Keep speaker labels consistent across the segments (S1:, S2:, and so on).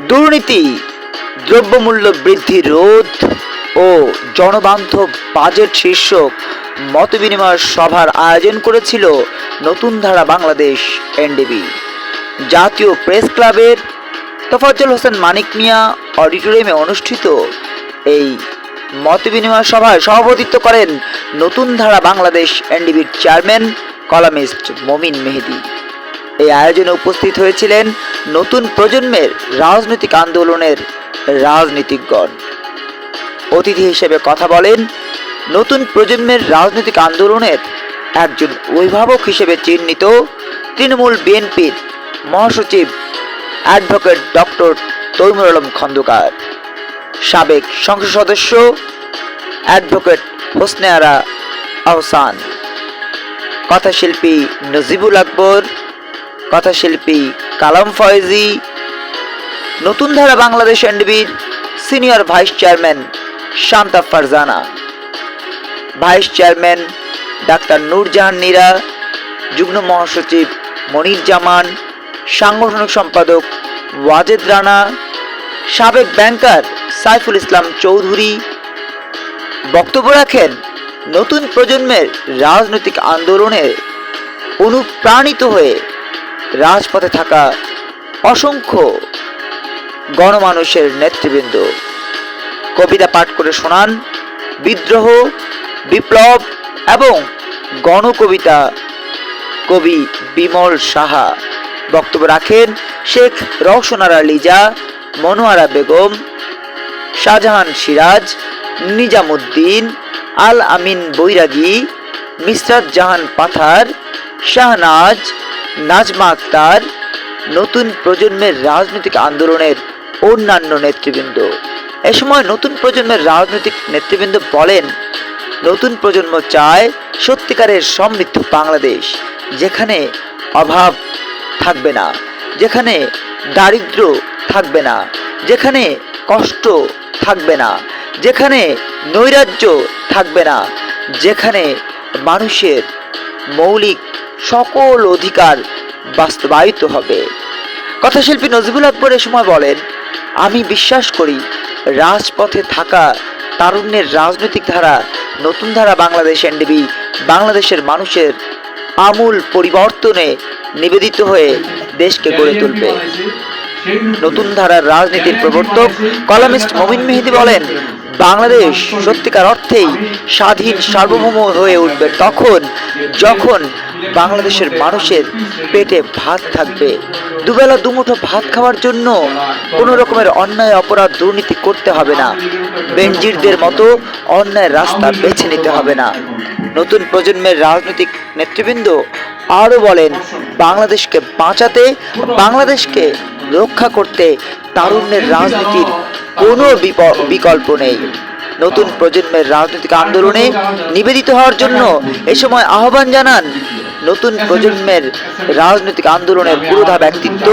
S1: দুর্নীতি, দ্রব্যমূল্য বৃদ্ধি রোধ ও জনবান্ধব বাজেট শীর্ষক মতবিনিময় সভার আয়োজন করেছিল নতুন ধারা বাংলাদেশ এনডিবি। জাতীয় প্রেস ক্লাবের তোফাজ্জল হোসেন মানিক মিয়া অডিটোরিয়ামে অনুষ্ঠিত এই মতবিনিময় সভায় সভাপতিত্ব করেন নতুন ধারা বাংলাদেশ এনডিবির চেয়ারম্যান কলামিস্ট মমিন মেহেদি। এই আয়োজনে উপস্থিত হয়েছিলেন নতুন প্রজন্মের রাজনৈতিক আন্দোলনের রাজনীতিকগণ। অতিথি হিসেবে কথা বলেন নতুন প্রজন্মের রাজনৈতিক আন্দোলনের একজন অভিভাবক হিসেবে চিহ্নিত তৃণমূল বিএনপির মহাসচিব অ্যাডভোকেট ডক্টর তৈমুর আলম খন্দকার। সাবেক সংসদ সদস্য অ্যাডভোকেট হোসনে আরা আহসান। কথাশিল্পী নজিবুল আকবর কথাশিল্পী Kalam Foyezi, Notun Dhara Bangladesh এনডিবির senior vice chairman Shanta Farzana, vice chairman doctor Nurjahan Nira, যুগ্ম মহাসচিব মনির জামান, সাংগঠনিক সম্পাদক ওয়াজেদ রানা, সাবেক ব্যাংকার সাইফুল ইসলাম চৌধুরী। বক্তব্য রাখেন, নতুন প্রজন্মের রাজনৈতিক আন্দোলনে অনুপ্রাণিত হয়ে রাজপথে থাকা অসংখ্য গণমানুষের নেতৃবৃন্দ। কবিতা পাঠ করে শোনান বিদ্রোহ, বিপ্লব এবং গণকবিতা কবি বিমল সাহা। বক্তব্য রাখেন শেখ রওশনারা লিজা, মনোয়ারা বেগম, শাহজাহান সিরাজ, নিজামুদ্দিন, আল আমিন বৈরাগী, মিসরাত জাহান পাথার, শাহনাজ নাজমা আক্তার, নতুন প্রজন্মের রাজনৈতিক আন্দোলনের অন্যান্য নেতৃবৃন্দ। এ সময় নতুন প্রজন্মের রাজনৈতিক নেতৃবৃন্দ বলেন, নতুন প্রজন্ম চায় সত্যিকারের সমৃদ্ধ বাংলাদেশ, যেখানে অভাব থাকবে না, যেখানে দারিদ্র থাকবে না, যেখানে কষ্ট থাকবে না, যেখানে নৈরাজ্য থাকবে না, যেখানে মানুষের মৌলিক সকল অধিকার বাস্তবায়িত হবে। কথাশিল্পী নজিবুল আকবর এ সময় বলেন, আমি বিশ্বাস করি, রাজপথে থাকা তারুণ্যের রাজনৈতিক ধারা, নতুন ধারা বাংলাদেশ এনডিবি, বাংলাদেশের মানুষের আমূল পরিবর্তনে নিবেদিত হয়ে দেশকে গড়ে তুলবে। নতুন ধারার রাজনীতির প্রবর্তক কলামিস্ট মমিন মেহেদি বলেন, বাংলাদেশ সত্যিকার অর্থেই স্বাধীন সার্বভৌম হয়ে উঠবে তখন যখন বাংলাদেশের মানুষের পেটে ভাত থাকবে। দুবেলা দুমুঠো ভাত খাওয়ার জন্য কোনো রকমের অন্যায়, অপরাধ, দুর্নীতি করতে হবে না। বেনজিরদের মতো অন্যায় রাস্তা বেছে নিতে হবে না। নতুন প্রজন্মের রাজনৈতিক নেতৃবৃন্দ আরও বলেন, বাংলাদেশকে বাঁচাতে, বাংলাদেশকে রক্ষা করতে তারুণ্যের রাজনীতির কোনো বিকল্প নেই। নতুন প্রজন্মের রাজনৈতিক আন্দোলনে নিবেদিত হওয়ার জন্য এ সময় আহ্বান জানান নতুন প্রজন্মের রাজনৈতিক আন্দোলনের পুরোধা ব্যক্তিত্ব,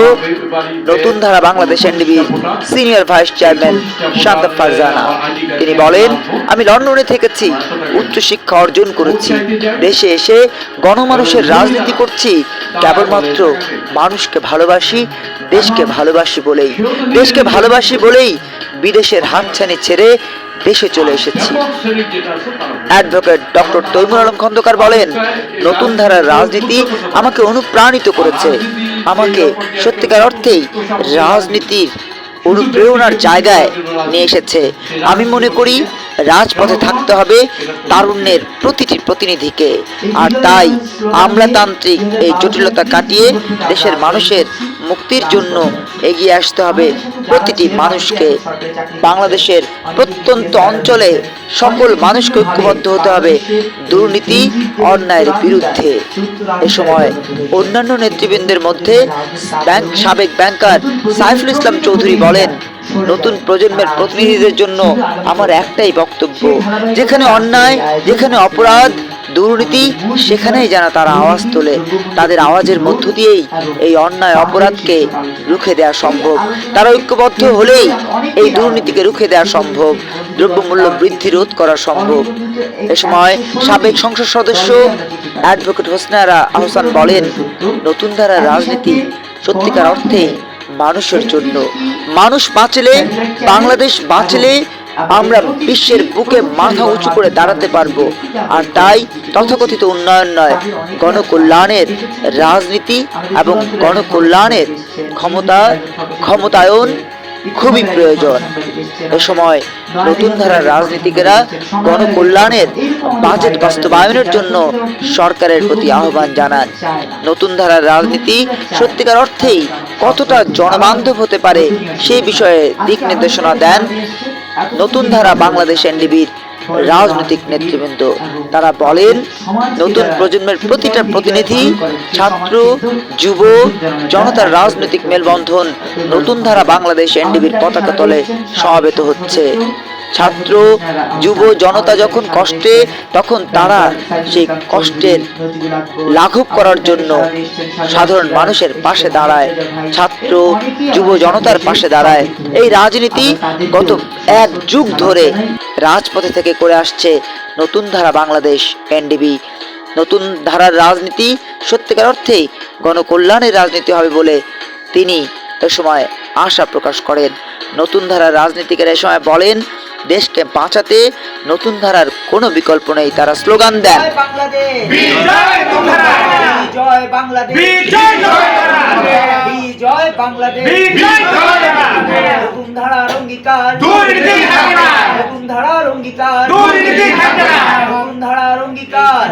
S1: Notun Dhara Bangladesh এনডিবির senior vice chairman Shanta Farzana. তিনি বলেন, আমি লন্ডনে থেকেছি, উচ্চশিক্ষা অর্জন করেছি। দেশে এসে গণমানুষের রাজনীতি করছি। কেবলমাত্র মানুষকে ভালোবাসি, দেশকে ভালোবাসি বলেই। দেশকে ভালোবাসি বলেই বিদেশের হাতছানি ছেড়ে দেশে চলে এসেছি। অ্যাডভোকেট ডক্টর তৈমুর আলম খন্দকার বলেন, নতুন ধারার রাজনীতি আমাকে অনুপ্রাণিত করেছে। আমাকে সত্যিকার অর্থেই রাজনীতির অনুপ্রেরণার জায়গায় নিয়ে এসেছে। আমি মনে করি রাজপথে থাকতে হবে তারুণ্যের প্রতিটি প্রতিনিধিকে। আর তাই আমলাতান্ত্রিক এই জটিলতা কাটিয়ে দেশের মানুষের মুক্তির জন্য এগিয়ে আসতে হবে প্রতিটি মানুষকে। বাংলাদেশের প্রত্যন্ত অঞ্চলে সকল মানুষকে ঐক্যবদ্ধ হতে হবে দুর্নীতি, অন্যায়ের বিরুদ্ধে। এ সময় অন্যান্য নেতৃবৃন্দের মধ্যে ব্যাংক সাবেক ব্যাংকার সাইফুল ইসলাম চৌধুরী বলেন নতুন প্রজন্মের প্রতিনিধিদের জন্য আমার একটাই বক্তব্য, যেখানে অন্যায়, যেখানে অপরাধ, দুর্নীতি, সেখানেই যেন তারা আওয়াজ তোলে। তাদের আওয়াজের মধ্য দিয়েই এই অন্যায় অপরাধকে রুখে দেওয়া সম্ভব। তারা ঐক্যবদ্ধ হলেই এই দুর্নীতিকে রুখে দেওয়া সম্ভব। দ্রব্যমূল্য বৃদ্ধি রোধ করা সম্ভব। এ সময় সাবেক সংসদ সদস্য অ্যাডভোকেট হোসনারা আহসান বলেন, নতুন ধারার রাজনীতি সত্যিকার অর্থে মানুষের জন্য। মানুষ বাঁচলে, বাংলাদেশ বাঁচলে আমরা বিশ্বের বুকে মাথা উঁচু করে দাঁড়াতে পারব। আর তাই তথাকথিত উন্নয়ন নয়, গণকল্যাণের রাজনীতি এবং গণকল্যাণের ক্ষমতা, ক্ষমতায়ন খুবই প্রয়োজন। এ সময় নতুন ধারার রাজনীতিকেরা গণকল্যাণের বাজেট বাস্তবায়নের জন্য সরকারের প্রতি আহ্বান জানান। নতুন ধারার রাজনীতি সত্যিকার অর্থেই কতটা জনবান্ধব হতে পারে সেই বিষয়ে দিক নির্দেশনা দেন নতুন ধারা বাংলাদেশ এনডিবির রাজনৈতিক নেতৃবৃন্দ। তারা বলেন, নতুন প্রজন্মের প্রতিটা প্রতিনিধি, ছাত্র, যুব, জনতার রাজনৈতিক মেলবন্ধন নতুন ধারা বাংলাদেশ এনডিবির পতাকা তলে সমাবেত হচ্ছে। ছাত্র, যুব, জনতা যখন কষ্টে, তখন তারা সেই কষ্টের লাঘব করার জন্য সাধারণ মানুষের পাশে দাঁড়ায়, ছাত্র, যুব, জনতার পাশে দাঁড়ায়। এই রাজনীতি গত এক যুগ ধরে রাজপথে থেকে করে আসছে নতুন ধারা বাংলাদেশ এনডিবি নতুন ধারার রাজনীতি সত্যিকার অর্থেই গণকল্যাণের রাজনীতি হবে বলে তিনি এ সময় আশা প্রকাশ করেন। নতুন ধারার রাজনীতিকেরা এ সময় বলেন দেশকে বাঁচাতে নতুন ধারার কোনো বিকল্প নেই তারা স্লোগান দেন।
S2: বিজয় তোমরা
S3: বিজয় বাংলাদেশ।
S2: বিজয় তোমরা
S3: বিজয় বাংলাদেশ।
S2: বিজয় তোমরা
S3: নতুন ধারার অঙ্গীকার। নতুন ধারার অঙ্গীকার।
S2: দুর্নীতি থাকবে না।
S3: নতুন ধারার অঙ্গীকার।